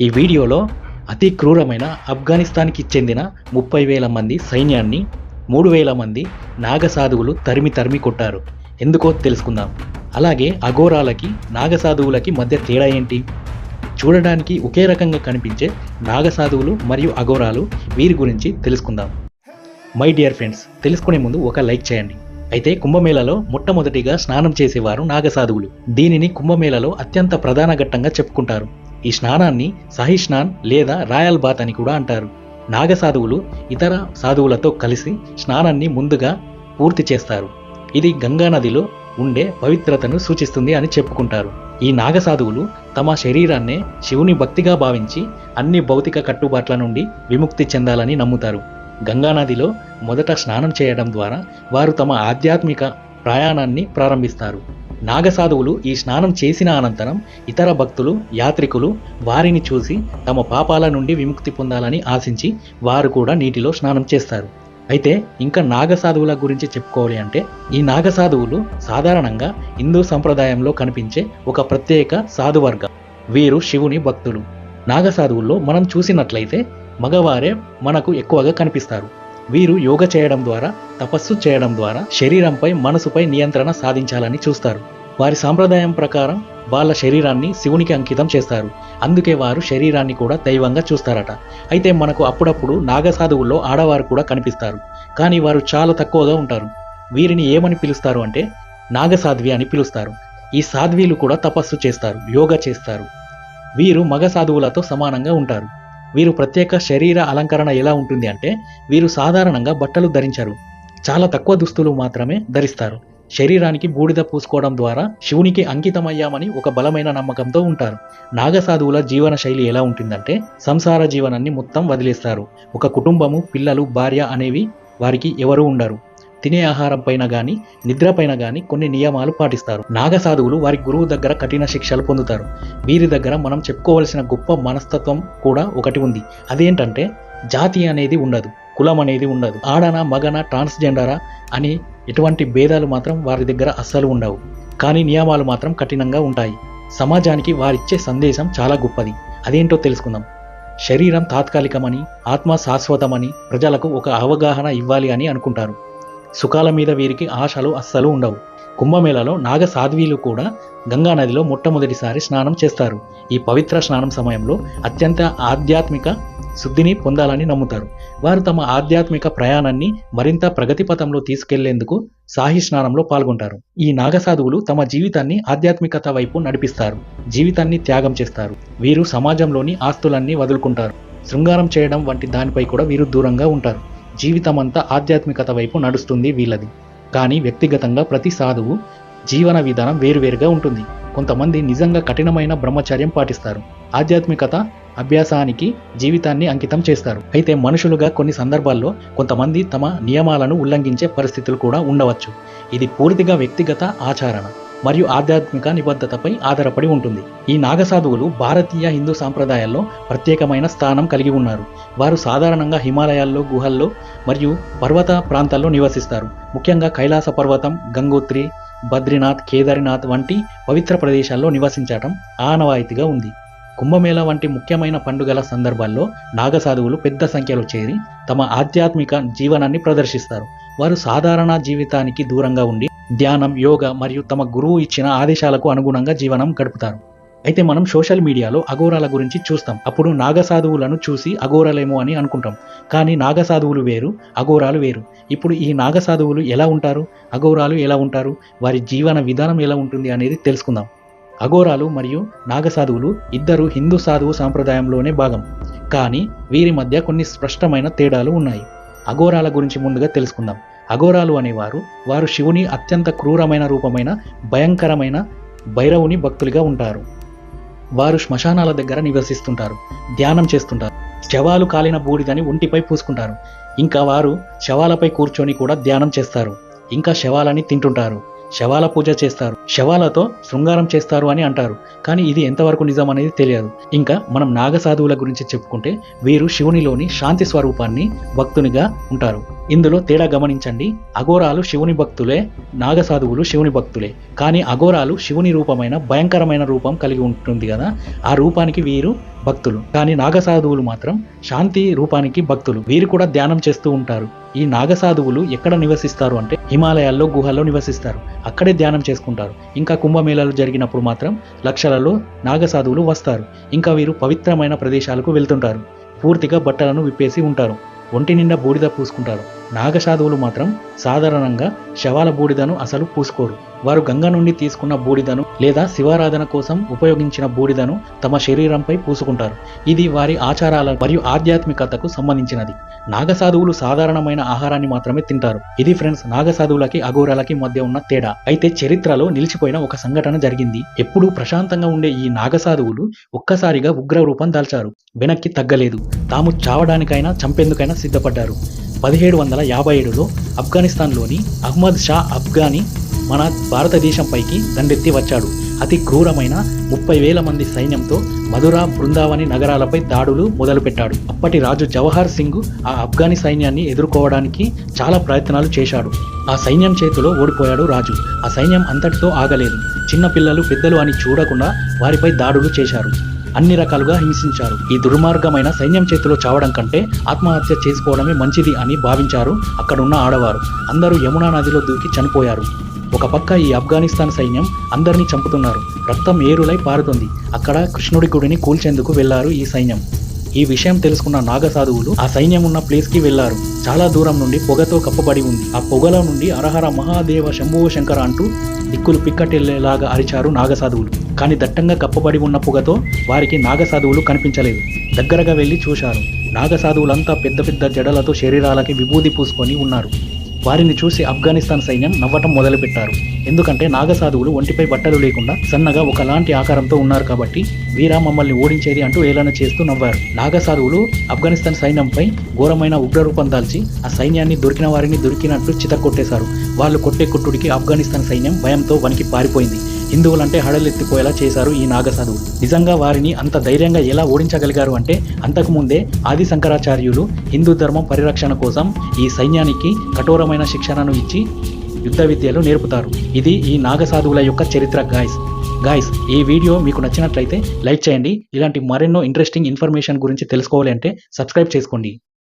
ఈ వీడియోలో అతి క్రూరమైన ఆఫ్ఘనిస్తాన్కి చెందిన ముప్పై వేల మంది సైన్యాన్ని మూడు వేల మంది నాగసాధువులు తరిమి తరిమి కొట్టారు. ఎందుకో తెలుసుకుందాం. అలాగే అఘోరాలకి నాగసాధువులకి మధ్య తేడా ఏంటి? చూడడానికి ఒకే రకంగా కనిపించే నాగసాధువులు మరియు అఘోరాలు వీరి గురించి తెలుసుకుందాం. మై డియర్ ఫ్రెండ్స్ తెలుసుకునే ముందు ఒక లైక్ చేయండి. అయితే కుంభమేళలో మొట్టమొదటిగా స్నానం చేసేవారు నాగసాధువులు. దీనిని కుంభమేళలో అత్యంత ప్రధాన ఘట్టంగా చెప్పుకుంటారు. ఈ స్నానాన్ని సహి స్నాన్ లేదా రాయల్ బాత్ అని కూడా అంటారు. నాగసాధువులు ఇతర సాధువులతో కలిసి స్నానాన్ని ముందుగా పూర్తి చేస్తారు. ఇది గంగా నదిలో ఉండే పవిత్రతను సూచిస్తుంది అని చెప్పుకుంటారు. ఈ నాగసాధువులు తమ శరీరాన్నే శివుని భక్తిగా భావించి అన్ని భౌతిక కట్టుబాట్ల నుండి విముక్తి చెందాలని నమ్ముతారు. గంగానదిలో మొదట స్నానం చేయడం ద్వారా వారు తమ ఆధ్యాత్మిక ప్రయాణాన్ని ప్రారంభిస్తారు. నాగసాధువులు ఈ స్నానం చేసిన అనంతరం ఇతర భక్తులు యాత్రికులు వారిని చూసి తమ పాపాల నుండి విముక్తి పొందాలని ఆశించి వారు కూడా నీటిలో స్నానం చేస్తారు. అయితే ఇంకా నాగసాధువుల గురించి చెప్పుకోవాలి అంటే ఈ నాగసాధువులు సాధారణంగా హిందూ సంప్రదాయంలో కనిపించే ఒక ప్రత్యేక సాధువర్గం. వీరు శివుని భక్తులు. నాగసాధువుల్లో మనం చూసినట్లయితే మగవారే మనకు ఎక్కువగా కనిపిస్తారు. వీరు యోగ చేయడం ద్వారా తపస్సు చేయడం ద్వారా శరీరంపై మనసుపై నియంత్రణ సాధించాలని చూస్తారు. వారి సాంప్రదాయం ప్రకారం వాళ్ళ శరీరాన్ని శివునికి అంకితం చేస్తారు. అందుకే వారు శరీరాన్ని కూడా దైవంగా చూస్తారట. అయితే మనకు అప్పుడప్పుడు నాగసాధువుల్లో ఆడవారు కూడా కనిపిస్తారు. కానీ వారు చాలా తక్కువగా ఉంటారు. వీరిని ఏమని పిలుస్తారు అంటే నాగసాధ్వి అని పిలుస్తారు. ఈ సాధ్వీలు కూడా తపస్సు చేస్తారు యోగా చేస్తారు. వీరు మగ సాధువులతో సమానంగా ఉంటారు. వీరు ప్రత్యేక శరీర అలంకరణ ఎలా ఉంటుంది అంటే వీరు సాధారణంగా బట్టలు ధరించరు. చాలా తక్కువ దుస్తులు మాత్రమే ధరిస్తారు. శరీరానికి బూడిద పూసుకోవడం ద్వారా శివునికి అంకితమయ్యామని ఒక బలమైన నమ్మకంతో ఉంటారు. నాగసాధువుల జీవన శైలి ఎలా ఉంటుందంటే సంసార జీవనాన్ని మొత్తం వదిలేస్తారు. ఒక కుటుంబము పిల్లలు భార్య అనేవి వారికి ఎవరూ ఉండరు. తినే ఆహారం పైన గాని నిద్రపైన కానీ గాని కొన్ని నియమాలు పాటిస్తారు. నాగసాధువులు వారి గురువు దగ్గర కఠిన శిక్షలు పొందుతారు. వీరి దగ్గర మనం చెప్పుకోవలసిన గొప్ప మనస్తత్వం కూడా ఒకటి ఉంది. అదేంటంటే జాతి అనేది ఉండదు కులం అనేది ఉండదు. ఆడన మగన ట్రాన్స్జెండరా అని ఎటువంటి భేదాలు మాత్రం వారి దగ్గర అస్సలు ఉండవు. కానీ నియమాలు మాత్రం కఠినంగా ఉంటాయి. సమాజానికి వారిచ్చే సందేశం చాలా గొప్పది. అదేంటో తెలుసుకుందాం. శరీరం తాత్కాలికమని ఆత్మ శాశ్వతమని ప్రజలకు ఒక అవగాహన ఇవ్వాలి అని అనుకుంటారు. సుఖాల మీద వీరికి ఆశలు అస్సలు ఉండవు. కుంభమేళలో నాగ సాధ్వీలు కూడా గంగా నదిలో మొట్టమొదటిసారి స్నానం చేస్తారు. ఈ పవిత్ర స్నానం సమయంలో అత్యంత ఆధ్యాత్మిక శుద్ధిని పొందాలని నమ్ముతారు. వారు తమ ఆధ్యాత్మిక ప్రయాణాన్ని మరింత ప్రగతి పథంలో తీసుకెళ్ళేందుకు సాహి స్నానంలో పాల్గొంటారు. ఈ నాగసాధువులు తమ జీవితాన్ని ఆధ్యాత్మికత వైపు నడిపిస్తారు. జీవితాన్ని త్యాగం చేస్తారు. వీరు సమాజంలోని ఆస్తులన్నీ వదులుకుంటారు. శృంగారం చేయడం వంటి దానిపై కూడా వీరు దూరంగా ఉంటారు. జీవితమంతా ఆధ్యాత్మికత వైపు నడుస్తుంది వీళ్ళది. కానీ వ్యక్తిగతంగా ప్రతి సాధువు జీవన విధానం వేరువేరుగా ఉంటుంది. కొంతమంది నిజంగా కఠినమైన బ్రహ్మచర్యం పాటిస్తారు. ఆధ్యాత్మికత అభ్యాసానికి జీవితాన్ని అంకితం చేస్తారు. అయితే మనుషులుగా కొన్ని సందర్భాల్లో కొంతమంది తమ నియమాలను ఉల్లంఘించే పరిస్థితులు కూడా ఉండవచ్చు. ఇది పూర్తిగా వ్యక్తిగత ఆచరణ. మరియు ఆధ్యాత్మిక నిబద్ధతపై ఆధారపడి ఉంటుంది. ఈ నాగసాధువులు భారతీయ హిందూ సాంప్రదాయాల్లో ప్రత్యేకమైన స్థానం కలిగి ఉన్నారు. వారు సాధారణంగా హిమాలయాల్లో గుహల్లో మరియు పర్వత ప్రాంతాల్లో నివసిస్తారు. ముఖ్యంగా కైలాస పర్వతం గంగోత్రి బద్రీనాథ్ కేదార్నాథ్ వంటి పవిత్ర ప్రదేశాల్లో నివసించటం ఆనవాయితీగా ఉంది. కుంభమేళ వంటి ముఖ్యమైన పండుగల సందర్భాల్లో నాగసాధువులు పెద్ద సంఖ్యలో చేరి తమ ఆధ్యాత్మిక జీవనాన్ని ప్రదర్శిస్తారు. వారు సాధారణ జీవితానికి దూరంగా ఉండి ధ్యానం యోగ మరియు తమ గురువు ఇచ్చిన ఆదేశాలకు అనుగుణంగా జీవనం గడుపుతారు. అయితే మనం సోషల్ మీడియాలో అఘోరాల గురించి చూస్తాం. అప్పుడు నాగసాధువులను చూసి అఘోరాలేమో అని అనుకుంటాం. కానీ నాగసాధువులు వేరు అఘోరాలు వేరు. ఇప్పుడు ఈ నాగసాధువులు ఎలా ఉంటారు? అఘోరాలు ఎలా ఉంటారు? వారి జీవన విధానం ఎలా ఉంటుంది అనేది తెలుసుకుందాం. అఘోరాలు మరియు నాగసాధువులు ఇద్దరు హిందూ సాధువు సాంప్రదాయంలోనే భాగం. కానీ వీరి మధ్య కొన్ని స్పష్టమైన తేడాలు ఉన్నాయి. అఘోరాల గురించి ముందుగా తెలుసుకుందాం. అఘోరాలు అనేవారు వారు శివుని అత్యంత క్రూరమైన రూపమైన భయంకరమైన భైరవుని భక్తులుగా ఉంటారు. వారు శ్మశానాల దగ్గర నివసిస్తుంటారు ధ్యానం చేస్తుంటారు శవాలు కాలిన బూడిదని ఒంటిపై పూసుకుంటారు. ఇంకా వారు శవాలపై కూర్చొని కూడా ధ్యానం చేస్తారు. ఇంకా శవాలని తింటుంటారు. శవాల పూజ చేస్తారు. శవాలతో శృంగారం చేస్తారు అని అంటారు. కానీ ఇది ఎంతవరకు నిజం అనేది తెలియదు. ఇంకా మనం నాగసాధువుల గురించి చెప్పుకుంటే వీరు శివునిలోని శాంతి స్వరూపాన్ని భక్తునిగా ఉంటారు. ఇందులో తేడా గమనించండి. అఘోరాలు శివుని భక్తులే నాగసాధువులు శివుని భక్తులే. కానీ అఘోరాలు శివుని రూపమైన భయంకరమైన రూపం కలిగి ఉంటుంది కదా. ఆ రూపానికి వీరు భక్తులు. కానీ నాగసాధువులు మాత్రం శాంతి రూపానికి భక్తులు. వీరు కూడా ధ్యానం చేస్తూ ఉంటారు. ఈ నాగసాధువులు ఎక్కడ నివసిస్తారు అంటే హిమాలయాల్లో గుహల్లో నివసిస్తారు. అక్కడే ధ్యానం చేసుకుంటారు. ఇంకా కుంభమేళాలు జరిగినప్పుడు మాత్రం లక్షలలో నాగసాధువులు వస్తారు. ఇంకా వీరు పవిత్రమైన ప్రదేశాలకు వెళ్తుంటారు. పూర్తిగా బట్టలను విప్పేసి ఉంటారు. ఒంటి నిండా బూడిద పూసుకుంటారు. నాగసాధువులు మాత్రం సాధారణంగా శవాల బూడిదను అసలు పూసుకోరు. వారు గంగ నుండి తీసుకున్న బూడిదను లేదా శివారాధన కోసం ఉపయోగించిన బూడిదను తమ శరీరంపై పూసుకుంటారు. ఇది వారి ఆచారాల మరియు ఆధ్యాత్మికతకు సంబంధించినది. నాగసాధువులు సాధారణమైన ఆహారాన్ని మాత్రమే తింటారు. ఇది ఫ్రెండ్స్ నాగసాధువులకి అఘోరాలకి మధ్య ఉన్న తేడా. అయితే చరిత్రలో నిలిచిపోయిన ఒక సంఘటన జరిగింది. ఎప్పుడూ ప్రశాంతంగా ఉండే ఈ నాగసాధువులు ఒక్కసారిగా ఉగ్ర రూపం దాల్చారు. వెనక్కి తగ్గలేదు. తాము చావడానికైనా చంపేందుకైనా సిద్ధపడ్డారు. పదిహేడు వందల యాభై ఏడులో ఆఫ్ఘనిస్తాన్లోని అహ్మద్ షా అఫ్ఘానీ మన భారతదేశంపైకి దండెత్తి వచ్చాడు. అతి క్రూరమైన ముప్పై వేల మంది సైన్యంతో మధుర బృందావని నగరాలపై దాడులు మొదలుపెట్టాడు. అప్పటి రాజు జవహర్ సింగ్ ఆ ఆఫ్ఘని సైన్యాన్ని ఎదుర్కోవడానికి చాలా ప్రయత్నాలు చేశాడు. ఆ సైన్యం చేతిలో ఓడిపోయాడు రాజు. ఆ సైన్యం అంతటితో ఆగలేదు. చిన్న పిల్లలు పెద్దలు అని చూడకుండా వారిపై దాడులు చేశారు. అన్ని రకాలుగా హింసించారు. ఈ దుర్మార్గమైన సైన్యం చేతిలో చావడం కంటే ఆత్మహత్య చేసుకోవడమే మంచిది అని భావించారు అక్కడున్న ఆడవారు. అందరూ యమునా నదిలో దూకి చనిపోయారు. ఒక పక్క ఈ ఆఫ్ఘనిస్తాన్ సైన్యం అందరినీ చంపుతున్నారు. రక్తం ఏరులై పారుతుంది. అక్కడ కృష్ణుడి గుడిని కూల్చేందుకు వెళ్ళారు ఈ సైన్యం. ఈ విషయం తెలుసుకున్న నాగసాధువులు ఆ సైన్యం ఉన్న ప్లేస్కి వెళ్ళారు. చాలా దూరం నుండి పొగతో కప్పబడి ఉంది. ఆ పొగలో నుండి అరహర మహాదేవ శంభువ శంకర అంటూ దిక్కులు పిక్కటెళ్ళేలాగా అరిచారు నాగసాధువులు. కానీ దట్టంగా కప్పబడి ఉన్న పొగతో వారికి నాగసాధువులు కనిపించలేదు. దగ్గరగా వెళ్ళి చూశారు. నాగసాధువులంతా పెద్ద పెద్ద జడలతో శరీరాలకి విభూది పూసుకొని ఉన్నారు. వారిని చూసి ఆఫ్ఘనిస్తాన్ సైన్యం నవ్వటం మొదలుపెట్టారు. ఎందుకంటే నాగసాధువులు ఒంటిపై బట్టలు లేకుండా సన్నగా ఒకలాంటి ఆకారంతో ఉన్నారు కాబట్టి వీరా మమ్మల్ని ఓడించేది అంటూ ఏలన చేస్తూ నవ్వారు. నాగసాధువులు ఆఫ్ఘనిస్తాన్ సైన్యంపై ఘోరమైన ఉగ్రరూపం దాల్చి ఆ సైన్యాన్ని దొరికిన వారిని దొరికినట్లు చితకొట్టేశారు వాళ్ళు కొట్టే కొట్టుడికి ఆఫ్ఘనిస్తాన్ సైన్యం భయంతో వణికి పారిపోయింది. హిందువులంటే హడలెత్తిపోయేలా చేశారు ఈ నాగసాధువు. నిజంగా వారిని అంత ధైర్యంగా ఎలా ఓడించగలిగారు అంటే అంతకుముందే ఆది శంకరాచార్యులు హిందూ ధర్మం పరిరక్షణ కోసం ఈ సైన్యానికి కఠోరమైన శిక్షణను ఇచ్చి యుద్ధ విద్యలు నేర్పుతారు. ఇది ఈ నాగసాధువుల యొక్క చరిత్ర గాయస్ గాయస్ ఈ వీడియో మీకు నచ్చినట్లయితే లైక్ చేయండి. ఇలాంటి మరెన్నో ఇంట్రెస్టింగ్ ఇన్ఫర్మేషన్ గురించి తెలుసుకోవాలి అంటే సబ్స్క్రైబ్ చేసుకోండి.